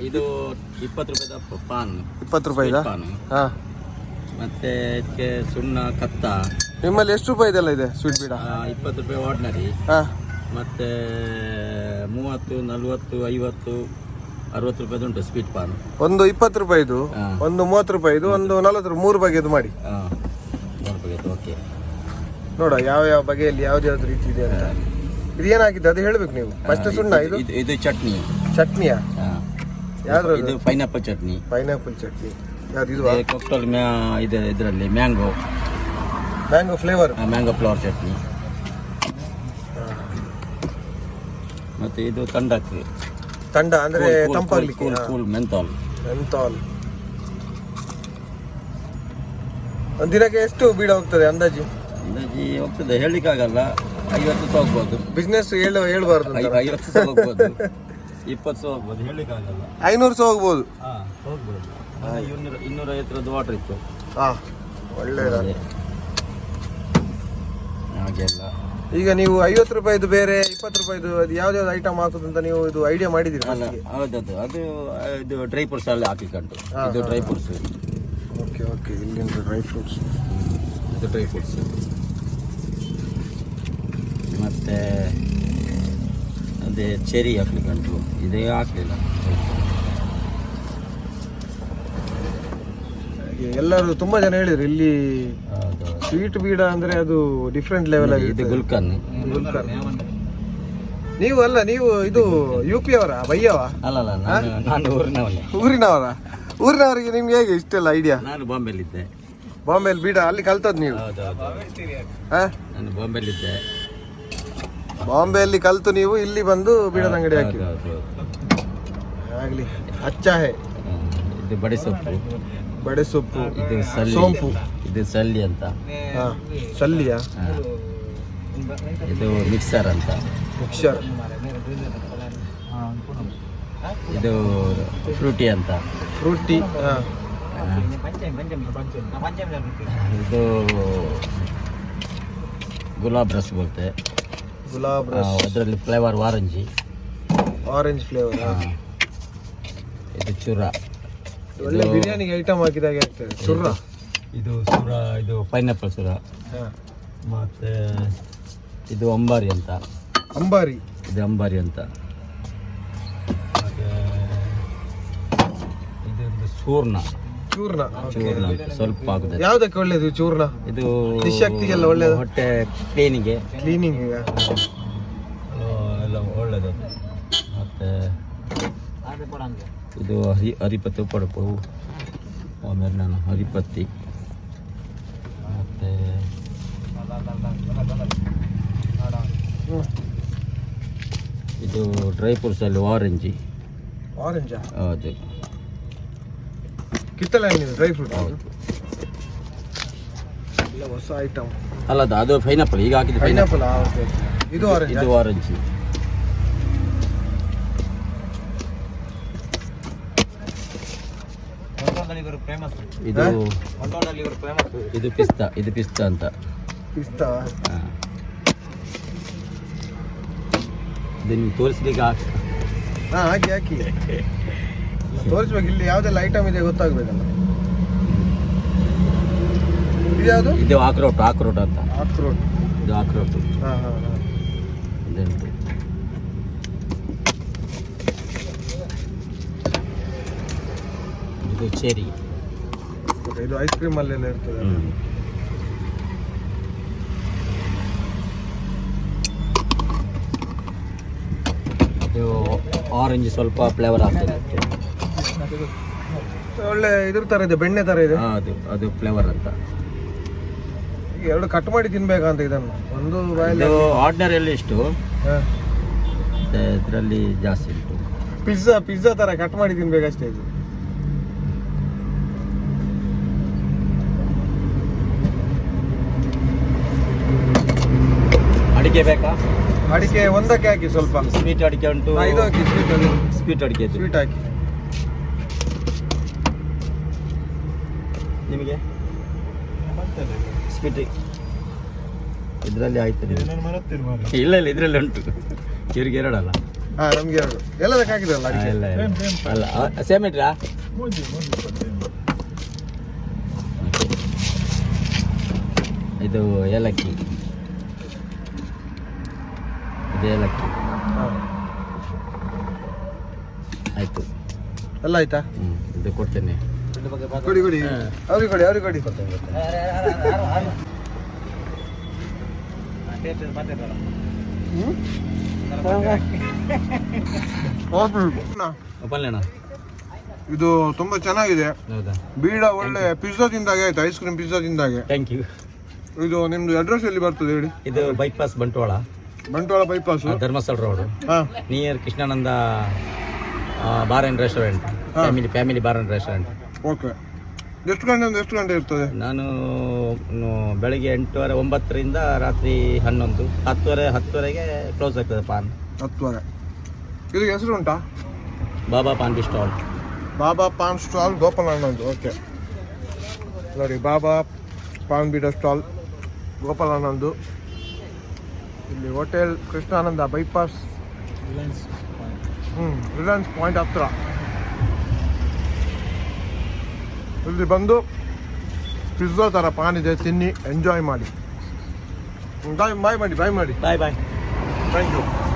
ಇದು ಇಪ್ಪತ್ತು ರೂಪಾಯಿದ ಪಾನ್. ಇಪ್ಪತ್ತು ರೂಪಾಯಿದ? ಪಾನ್. ಹಾ. ಮತ್ತೆ ಇದಕ್ಕೆ ಸುಣ್ಣ ಕತ್ತ. ನಿಮ್ಮಲ್ಲಿ ಎಷ್ಟು ರೂಪಾಯಿದೆಲ್ಲ ಇದೆ ಸ್ವೀಟ್ ಬೀಡ ಇಪ್ಪತ್ತು ರೂಪಾಯಿ ಆರ್ಡಿನರಿ ಹಾ. ಮತ್ತೆ ಮೂವತ್ತು ನಲ್ವತ್ತು ಐವತ್ತು ಅರವತ್ತು ರೂಪಾಯಿದು ಉಂಟು ಸ್ವೀಟ್ ಪಾನ್. ಒಂದು ಇಪ್ಪತ್ತು ರೂಪಾಯಿದು. ಒಂದು ಮೂವತ್ತು ರೂಪಾಯಿದು ಒಂದು ನಲವತ್ತು ಮೂರು ಬಗೆದು ಮಾಡಿ. ಹಾಂ. ಬಗೆದು ಓಕೆ ನೋಡ ಯಾವ ಯಾವ ಬಗೆಯಲ್ಲಿ ಯಾವ್ದು ಯಾವ್ದು ರೀತಿ ಇದೆ ಅಂತ. ಇದು ಏನಾಗಿದೆ ಅದು ಹೇಳ್ಬೇಕು ನೀವು. ಫಸ್ಟ್ ಸುಣ್ಣ ಇದು ಇದು ಚಟ್ನಿ. ಚಟ್ನಿಯಾ. ಯಾವ್ದು ಇದು ಪೈನಾಪಲ್ ಚಟ್ನಿ. ಪೈನಾಪಲ್ ಚಟ್ನಿ. ಯಾವ್ದು ಇದು? ಕೊಕ್ಟಲ್ ಮ್ಯಾ ಇದೆ ಇದರಲ್ಲಿ mango mango flavour mango flavour chutney. ಮತ್ತೆ ಇದು ತಂಡಕ್ಕೆ. ತಂಡ ಅಂದ್ರೆ ತಂಪಾಗ್ಲಿಕ್ಕೆ ಕೂಲ್ ಮೆಂತಾಲ್ ಮೆಂತಾಲ್ ಒಂದು ದಿನಕ್ಕೆ ಎಷ್ಟು ಬೀಡ ಹೋಗ್ತದೆ ಅಂದಾಜು? ಅಂದಾಜಿ ಹೋಗ್ತದೆ ಹೇಳಲಿಕ್ಕಾಗಲ್ಲ. ಐವತ್ತು ಹೋಗ್ಬೋದು. ಬಿಸ್ನೆಸ್ ಹೇಳು ಹೇಳ್ಬಾರ್ದು ಐವತ್ತು ಹೋಗ್ಬೋದು. ಇಪ್ಪತ್ತು ಸಾವಿರ ಹೋಗ್ಬೋದು. ಹೇಳಲಿಕ್ಕಾಗಲ್ಲ ಐನೂರು ಸಹ ಹೋಗ್ಬೋದು. ಹಾಂ ಹೋಗ್ಬೋದು. ಇನ್ನೂರ ಇನ್ನೂರ ಐವತ್ತರದ್ದು ವಾಟರ್ ಇತ್ತು. ಹಾ ಒಳ್ಳೆಯದ. ಹಾಗೆಲ್ಲ. ಈಗ ನೀವು ಐವತ್ತು ರೂಪಾಯಿದು ಬೇರೆ ಇಪ್ಪತ್ತು ರೂಪಾಯಿದು ಅದು ಯಾವ್ದಾವ್ದು ಐಟಮ್ ಹಾಕುದು ಅಂತ ನೀವು ಇದು ಐಡಿಯಾ ಮಾಡಿದ್ದೀರಿ ಅಲ್ಲ ಹೌದದು. ಅದು ಇದು ಡ್ರೈ ಫ್ರೂಟ್ಸ್ ಅಲ್ಲಿ ಹಾಕ್ಲಿಕ್ಕಂಟು ಇದು ಡ್ರೈ ಫ್ರೂಟ್ಸ್ ಓಕೆ ಓಕೆ. ಇಲ್ಲಿಂದ ಡ್ರೈ ಫ್ರೂಟ್ಸ್ ಇದು ಡ್ರೈ ಫ್ರೂಟ್ಸ್ ಮತ್ತೆ ಅದೇ ಚೆರಿ ಹಾಕ್ಲಿಕ್ಕಂಟು ಇದೇ ಹಾಕ್ಲಿಲ್ಲ. ಎಲ್ಲರೂ ತುಂಬಾ ಜನ ಹೇಳಿದ್ರು ಇಲ್ಲಿ ಸ್ವೀಟ್ ಬೀಡ ಅಂದ್ರೆ ಅದು ಡಿಫ್ರೆಂಟ್ ಲೆವೆಲ್ ಆಗಿದೆ ಗುಲ್ಕನ್ ಗುಲ್ಕನ್ ನೀವು ಅಲ್ಲ ನೀವು ಇದು ಯು ಪಿ ಅವರ ಬಯ್ಯವ ಅಲ್ಲ ನಾನು ಊರಿನವನೇ. ಊರಿನವರ? ಊರಿನವರಿಗೆ ನಿಮ್ಗೆ ಹೇಗೆ ಇಷ್ಟೆಲ್ಲ ಐಡಿಯಾ ನಾನು ಬಾಂಬೆಲಿದ್ದೆ ಬಾಂಬೆಲಿ ಬೀಡ ಅಲ್ಲಿ ಕಲ್ತದ್ ನೀವು? ನಾನು ಬಾಂಬೆಲಿದ್ದೆ ಬಾಂಬೆಯಲ್ಲಿ ಕಲ್ತು ನೀವು ಇಲ್ಲಿ ಬಂದು ಬೀಡದ ಅಂಗಡಿ ಹಾಕಿ ಆಗಲಿ ಹೌದು. ಆಗ್ಲಿ ಅಚ್ಚಾ ಹೇ ಹ್ಮ್. ಇದು ಬಡೆ ಸೊಪ್ಪು. ಬಡೆ ಸೊಪ್ಪು. ಇದು ಸಲ್ಲಿ. ಸೋಂಪು. ಇದು ಸಲ್ಲಿ ಅಂತ. ಸಲ್ಲಿಯಾ? ಸಲ್ಲಿಯ. ಇದು ಮಿಕ್ಸರ್ ಅಂತ. ಮಿಕ್ಸರ್. ಇದು ಫ್ರೂಟಿ ಅಂತ. ಫ್ರೂಟಿ ಹಾ. ಇದು ಗುಲಾಬ್ ರಸ್ ಬರುತ್ತೆ. ಗುಲಾಬ್ ರಸ್. ಅದರಲ್ಲಿ ಫ್ಲೇವರ್ ವಾರಂಜಿ ಆರೆಂಜ್ ಫ್ಲೇವರ್ ಇದು ಚೂರ. ಒಳ್ಳೆ ಬಿರಿಯಾನಿಗೆ ಐಟಮ್ ಹಾಕಿದಾಗೆ ಆಗ್ತದೆ. ಚುರ. ಇದು ಸುರ ಇದು ಪೈನಾಪಲ್ ಸುರ ಮತ್ತೆ ಇದು ಅಂಬಾರಿ ಅಂತ. ಅಂಬಾರಿ. ಇದು ಅಂಬಾರಿ ಅಂತ. ಇದೊಂದು ಚೂರ್ಣ ಚೂರ್ಣ. ಚೂರ್ಣ. ಸ್ವಲ್ಪ ಆಗುತ್ತೆ ಯಾವ್ದಕ್ಕೆ ಒಳ್ಳೇದು ಚೂರ್ಣ? ಇದು ನಿಶಕ್ತಿಗೆಲ್ಲ ಶಕ್ತಿಗೆಲ್ಲ ಒಳ್ಳೇದು. ಹೊಟ್ಟೆ ಕ್ಲೀನಿಗೆ ಕ್ಲೀನಿಂಗ್ ಎಲ್ಲ ಒಳ್ಳೇದು. ಮತ್ತೆ ಇದು ಹರಿ ಹರಿಪತ್ತಿ ಪಡಪು. ಆಮೇಲೆ ನಾನು ಹರಿಪತ್ತಿ. ಮತ್ತೆ ಇದು ಡ್ರೈ ಫ್ರೂಟ್ಸ್ ಅಲ್ಲಿ ಆರೆಂಜಿ. ಆರೆಂಜ್? ಹೌದು. ಕಿತ್ತಲೆ ಹಣ್ಣಿನ ಡ್ರೈ ಫ್ರೂಟ್ ಇಲ್ಲ ಎಲ್ಲ ಹೊಸ ಐಟಮ್ ಅಲ್ಲ ಅದು- ಅದು ಪೈನಾಪಲ್ ಈಗ ಹಾಕಿದ್ದು ಪೈನಾಪಲ್ ಇದು ಆರೆಂಜ್ ಇದು ಆರೆಂಜ್ ಇದು ಇದು ಪಿಸ್ತಾ ಇದು ಪಿಸ್ತಾ ಅಂತ. ಪಿಸ್ತಾ. ಇದು ನೀವು ತೋರಿಸ್ಲಿಕ್ಕೆ ಹಾಕ್ ಹಾ ಹಾಕಿ ಹಾಕಿ. ತೋರಿಸ್ಬೇಕು ಇಲ್ಲಿ ಯಾವ್ದೆಲ್ಲ ಐಟಮ್ ಇದೆ ಗೊತ್ತಾಗ್ಬೇಕಲ್ಲ ಇದು ಯಾವುದು ಇದು ಆಕ್ರೋಟ್ ಆಕ್ರೋಟ್ ಅಂತ. ಆಕ್ರೋಟ್ ಇದು ಆಕ್ರೋಟ್ ಹಾ ಹಾ ಹಾ. ಇದುಂಟು ಇದು ಚೆರಿ ಇದು ಐಸ್ ಕ್ರೀಮ್ ಅಲ್ಲೆಲ್ಲ ಇರ್ತದೆ. ಇದು ಆರೆಂಜ್ ಸ್ವಲ್ಪ ಫ್ಲೇವರ್ ಆಗ್ತದೆ. ಒಳ್ಳೆ ಇದ್ರ ತರ ಇದೆ ಬೆಣ್ಣೆ ತರ ಇದೆ. ಹಾ, ಅದು ಅದು ಫ್ಲೇವರ್ ಅಂತ. ಎರಡು ಕಟ್ ಮಾಡಿ ತಿನ್ಬೇಕಂತ ಇದನ್ನು? ಒಂದು ಬಾಯಲ್ಲಿ ಇದು ಆರ್ಡಿನರಿಯಲ್ಲಿ ಮತ್ತೆ ಇದರಲ್ಲಿ ಜಾಸ್ತಿ ಉಂಟು ಪಿಜ್ಜಾ ಪಿಜ್ಜಾ ತರ ಕಟ್ ಮಾಡಿ ತಿನ್ಬೇಕಷ್ಟೇ ಇದು. ಅಡಿಕೆ ಬೇಕಾ? ಅಡಿಕೆ ಒಂದಕ್ಕೆ ಹಾಕಿ ಸ್ವಲ್ಪ. ಸ್ವೀಟ್ ಅಡಿಕೆ ಉಂಟು. ಹಾ, ಇದು ಹಾಕಿ ಸ್ವೀಟ್ ಅಲ್ಲಿ ಸ್ವೀಟ್ ಅಡಿಕೆ ಸ್ವೀಟ್ ಹಾಕಿ. ನಿಮಗೆ? ಸ್ಪೀಡ್ ಇದರಲ್ಲಿ ಆಯ್ತು. ಇಲ್ಲ ಇಲ್ಲ ಇದರಲ್ಲಿ ಉಂಟು. ಇವ್ರಿಗೆ ಎರಡಲ್ಲ. ಹಾಂ ನಮ್ಗೆ ಎರಡು. ಎಲ್ಲದಕ್ಕೆ ಹಾಕಿದ್ರಲ್ಲ ಎಲ್ಲ. ಅಲ್ಲ ಸೇಮ್ ಇಟ್ರಾ ಇದು ಏಲಕ್ಕಿ. ಇದು ಏಲಕ್ಕಿ. ಆಯ್ತು. ಎಲ್ಲ ಆಯ್ತಾ? ಹ್ಮ್ ಇದು ಕೊಡ್ತೇನೆ. ಕೊಡಿ ಕೊಡಿ. ಅವ್ರಿಗೆ ಕೊಡಿ ಅವ್ರಿಗೆ ಕೊಡಿ ಇದು ತುಂಬಾ ಚೆನ್ನಾಗಿದೆ. ಬೀಡ ಒಳ್ಳೆ ಪಿಜ್ಜಾ ತಿಂದಾಗೆ ಆಯ್ತು ಐಸ್ ಕ್ರೀಮ್ ಪಿಜ್ಜಾ ತಿಂದಾಗೆ. ಥ್ಯಾಂಕ್ ಯು ಇದು ನಿಮ್ದು ಅಡ್ರೆಸ್ ಎಲ್ಲಿ ಬರ್ತದೆ ಹೇಳಿ? ಇದು bypass Bantwal. Bantwal bypass Dharmasthala road ಹಾ. Near Krishnananda bar and restaurant family family bar and restaurant okay ಎಷ್ಟು ಗಂಟೆಯಿಂದ ಎಷ್ಟು ಗಂಟೆ ಇರ್ತದೆ? ನಾನು ನು- ಬೆಳಿಗ್ಗೆ ಎಂಟೂವರೆ ಒಂಬತ್ತರಿಂದ ರಾತ್ರಿ ಹನ್ನೊಂದು ಹತ್ತುವರೆ ಹತ್ತುವರೆಗೆ ಕ್ಲೋಸ್ ಆಗ್ತದೆ ಪಾನ್ ಹತ್ತುವರೆ. ಇದು ಹೆಸರು ಉಂಟಾ? Baba paan B stall. Baba paan stall Gopala ಅಣ್ಣಂದು okay ನೋಡಿ ಬಾಬಾ ಪಾನ್ ಬೀಡ ಸ್ಟಾಲ್ ಗೋಪಾಲಣ್ಣಂದು ಇಲ್ಲಿ ಹೋಟೆಲ್ ಕೃಷ್ಣಾನಂದ ಬೈಪಾಸ್. ಹ್ಞೂ ರಿಲಯನ್ಸ್ ಪಾಯಿಂಟ್ ಹತ್ರ. ಇಲ್ಲಿ ಬಂದು ಪಿಜ್ಜಾ ಥರ ಪಾನ್ ಇದೆ ತಿನ್ನಿ ಎಂಜಾಯ್ ಮಾಡಿ. ಬಾಯ್ ಬಾಯ್ ಮಾಡಿ ಬಾಯ್ ಮಾಡಿ. ಬಾಯ್ ಬಾಯ್ ಥ್ಯಾಂಕ್ ಯು